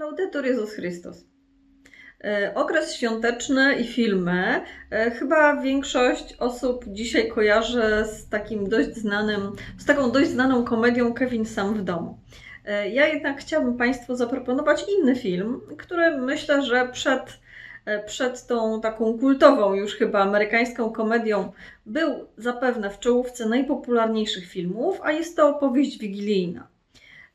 Laudetur Jezus Chrystus. E, Okres świąteczny i filmy. E, Chyba większość osób dzisiaj kojarzy z takim dość znanym, z taką dość znaną komedią Kevin sam w domu. E, Ja jednak chciałabym Państwu zaproponować inny film, który myślę, że przed, przed tą taką kultową już chyba amerykańską komedią był zapewne w czołówce najpopularniejszych filmów, a jest to opowieść wigilijna.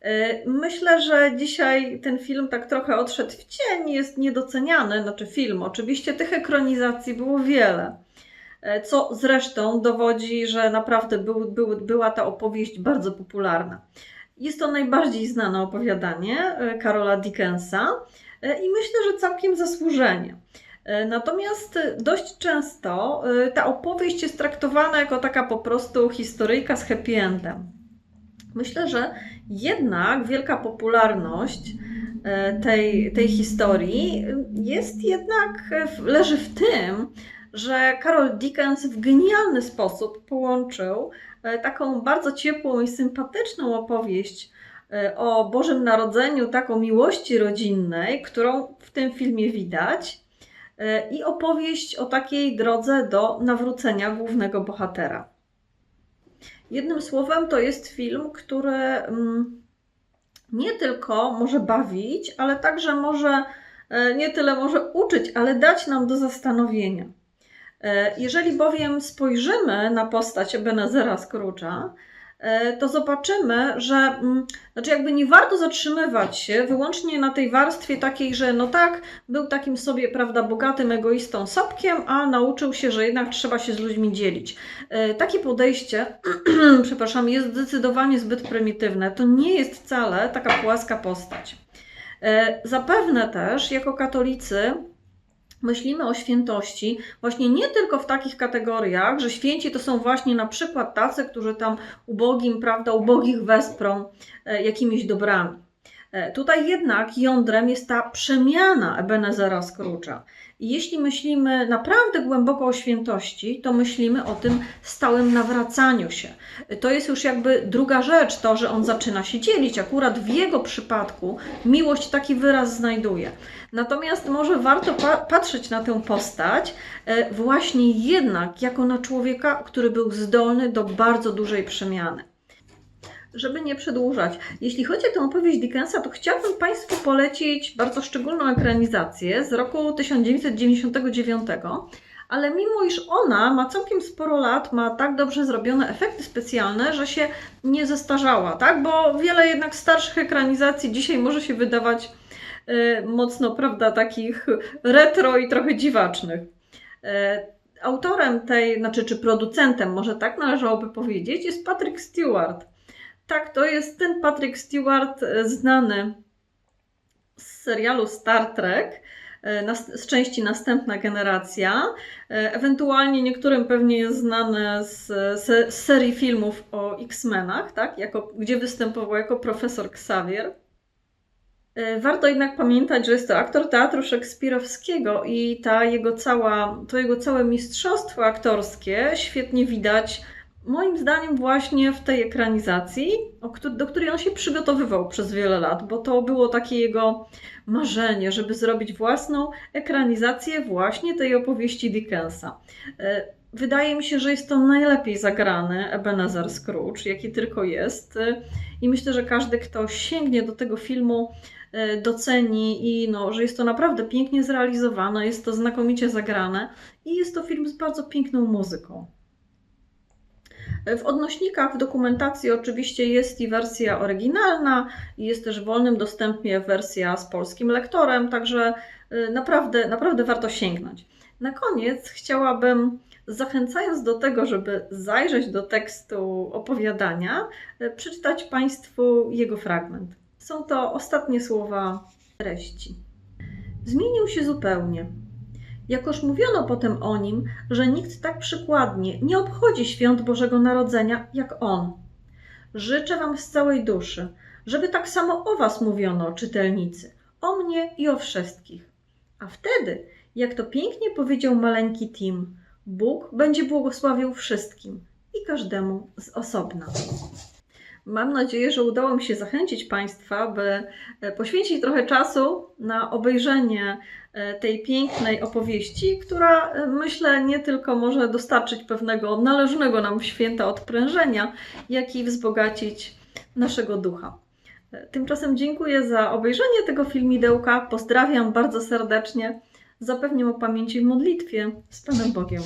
E, Myślę, że dzisiaj ten film tak trochę odszedł w cień, jest niedoceniany, znaczy film. Oczywiście tych ekranizacji było wiele, e, co zresztą dowodzi, że naprawdę był, był, była ta opowieść bardzo popularna. Jest to najbardziej znane opowiadanie e, Karola Dickensa i myślę, że całkiem zasłużenie. Natomiast dość często ta opowieść jest traktowana jako taka po prostu historyjka z happy endem. Myślę, że jednak wielka popularność e, tej, tej historii jest jednak, e, leży w tym, że Carol Dickens w genialny sposób połączył e, taką bardzo ciepłą i sympatyczną opowieść o Bożym Narodzeniu, taką miłości rodzinnej, którą w tym filmie widać, i opowieść o takiej drodze do nawrócenia głównego bohatera. Jednym słowem, to jest film, który mm, nie tylko może bawić, ale także może e, nie tyle może uczyć, ale dać nam do zastanowienia. E, Jeżeli bowiem spojrzymy na postać Ebenezera Scrooge'a, to zobaczymy, że mm, znaczy jakby nie warto zatrzymywać się wyłącznie na tej warstwie takiej, że no tak, był takim sobie, prawda, bogatym egoistą sopkiem, a nauczył się, że jednak trzeba się z ludźmi dzielić. E, Takie podejście, przepraszam, jest zdecydowanie zbyt prymitywne. To nie jest wcale taka płaska postać. E, Zapewne też, jako katolicy, myślimy o świętości właśnie nie tylko w takich kategoriach, że święci to są właśnie na przykład tacy, którzy tam ubogim, prawda, ubogich wesprą e, jakimiś dobrami. E, Tutaj jednak jądrem jest ta przemiana Ebenezera Scrooge'a. I jeśli myślimy naprawdę głęboko o świętości, to myślimy o tym stałym nawracaniu się. To jest już jakby druga rzecz, to, że on zaczyna się dzielić. Akurat w jego przypadku miłość taki wyraz znajduje. Natomiast może warto pa- patrzeć na tę postać e, właśnie jednak jako na człowieka, który był zdolny do bardzo dużej przemiany. Żeby nie przedłużać, jeśli chodzi o tę opowieść Dickensa, to chciałabym Państwu polecić bardzo szczególną ekranizację z roku 1999, ale mimo iż ona ma całkiem sporo lat, ma tak dobrze zrobione efekty specjalne, że się nie zestarzała, tak? Bo wiele jednak starszych ekranizacji dzisiaj może się wydawać e, mocno, prawda, takich retro i trochę dziwacznych. E, Autorem tej, znaczy czy producentem, może tak należałoby powiedzieć, jest Patrick Stewart. Tak, to jest ten Patrick Stewart e, znany z serialu Star Trek, e, z części Następna Generacja. E, Ewentualnie niektórym pewnie jest znany z, se, z serii filmów o X-Menach, tak? jako, gdzie występował jako profesor Xavier. Warto jednak pamiętać, że jest to aktor teatru szekspirowskiego i ta jego cała, to jego całe mistrzostwo aktorskie świetnie widać moim zdaniem właśnie w tej ekranizacji, do której on się przygotowywał przez wiele lat, bo to było takie jego marzenie, żeby zrobić własną ekranizację właśnie tej opowieści Dickensa. E, Wydaje mi się, że jest to najlepiej zagrany Ebenezer Scrooge, jaki tylko jest. E, I myślę, że każdy, kto sięgnie do tego filmu, e, doceni i no, że jest to naprawdę pięknie zrealizowane, jest to znakomicie zagrane i jest to film z bardzo piękną muzyką. W odnośnikach w dokumentacji oczywiście jest i wersja oryginalna, i jest też w wolnym dostępie wersja z polskim lektorem, także y, naprawdę, naprawdę warto sięgnąć. Na koniec chciałabym, zachęcając do tego, żeby zajrzeć do tekstu opowiadania, y, przeczytać Państwu jego fragment. Są to ostatnie słowa treści. Zmienił się zupełnie. Jakoż mówiono potem o nim, że nikt tak przykładnie nie obchodzi świąt Bożego Narodzenia jak on. Życzę Wam z całej duszy, żeby tak samo o Was mówiono, czytelnicy, o mnie i o wszystkich. A wtedy, jak to pięknie powiedział maleńki Tim, Bóg będzie błogosławił wszystkim i każdemu z osobna. Mam nadzieję, że udało mi się zachęcić Państwa, by e, poświęcić trochę czasu na obejrzenie e, tej pięknej opowieści, która e, myślę nie tylko może dostarczyć pewnego należnego nam święta odprężenia, jak i wzbogacić naszego ducha. Tymczasem dziękuję za obejrzenie tego filmidełka. Pozdrawiam bardzo serdecznie. Zapewniam o pamięci w modlitwie z Panem Bogiem.